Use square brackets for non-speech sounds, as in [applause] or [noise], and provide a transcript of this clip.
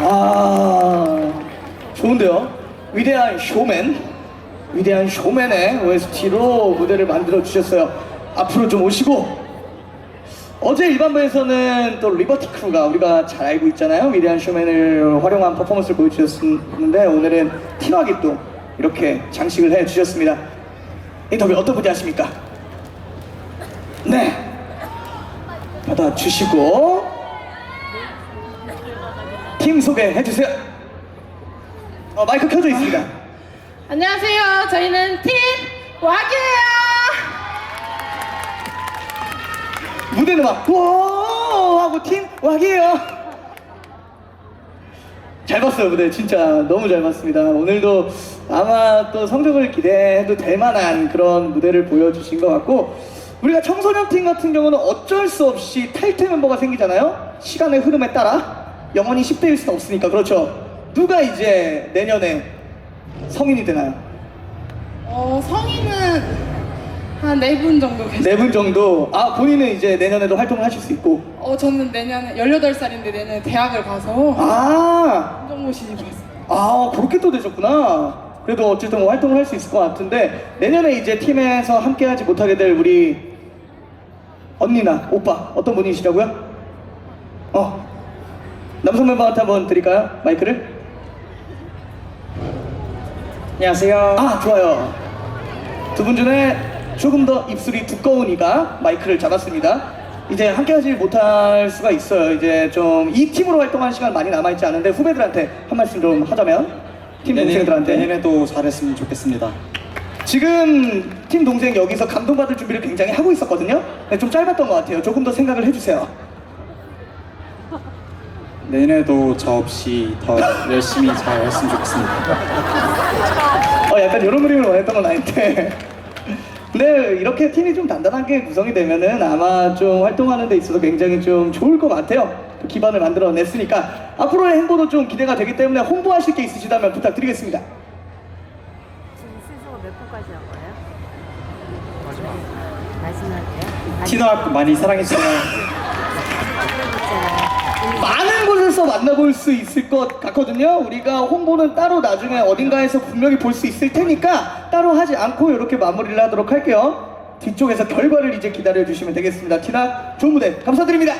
아 좋은데요? 위대한 쇼맨 위대한 쇼맨의 OST로 무대를 만들어 주셨어요. 앞으로 좀 오시고. 어제 일반부에서는 또 리버티 크루가 우리가 잘 알고 있잖아요. 위대한 쇼맨을 활용한 퍼포먼스를 보여주셨는데 오늘은 티나게 또 이렇게 장식을 해주셨습니다. 인터뷰 어떤 분이 하십니까? 네. 받아주시고. 팀 소개해 주세요. 어, 마이크 켜져 있습니다. 안녕하세요. 저희는 팀 왁이에요. 무대는 막, 와! 하고 팀 왁이에요. 잘 봤어요, 무대. 진짜 너무 잘 봤습니다. 오늘도 아마 또 성적을 기대해도 될 만한 그런 무대를 보여주신 것 같고, 우리가 청소년 팀 같은 경우는 어쩔 수 없이 탈퇴 멤버가 생기잖아요? 시간의 흐름에 따라 영원히 10대일 수는 없으니까, 그렇죠? 누가 이제 내년에 성인이 되나요? 어, 성인은 한 네 분 정도 계세요. 네 분 정도. 아, 본인은 이제 내년에도 활동을 하실 수 있고. 어, 저는 내년에 18살인데 내년에 대학을 가서 아, 한정모 시집 봤어요. 아 그렇게 또 되셨구나. 그래도 어쨌든 뭐 활동을 할 수 있을 것 같은데 내년에 이제 팀에서 함께하지 못하게 될 우리 언니나 오빠 어떤 분이시라고요? 어 남성 멤버한테 한번 드릴까요 마이크를? 안녕하세요. 아 좋아요. 두 분 중에 조금 더 입술이 두꺼운 이가 마이크를 잡았습니다. 이제 함께하지 못할 수가 있어요. 이제 좀 이 팀으로 활동한 시간 많이 남아있지 않은데 후배들한테 한 말씀 좀 하자면 팀 동생들한테 내년에도 잘했으면 좋겠습니다. 지금 팀 동생 여기서 감동받을 준비를 굉장히 하고 있었거든요. 근데 좀 짧았던 것 같아요. 조금 더 생각을 해주세요. 내년에도 저 없이 더 열심히 잘 했으면 좋겠습니다. 어, 약간 이런 그림을 원했던 건 아닌데. [laughs] 근데 이렇게 팀이 좀 단단하게 구성이 되면은 아마 좀 활동하는 데 있어서 굉장히 좀 좋을 것 같아요. 그 기반을 만들어 냈으니까 앞으로의 행보도 좀 기대가 되기 때문에 홍보하실 게 있으시다면 부탁드리겠습니다. 지금 순서가 몇 분까지 한 거예요? 마지막. 말씀할게요. 티너학 많이 사랑해주세요. [laughs] 많은 곳에서 만나볼 수 있을 것 같거든요. 우리가 홍보는 따로 나중에 어딘가에서 분명히 볼 수 있을 테니까 따로 하지 않고 이렇게 마무리를 하도록 할게요. 뒤쪽에서 결과를 이제 기다려 주시면 되겠습니다. 티나 좋은 무대 감사드립니다.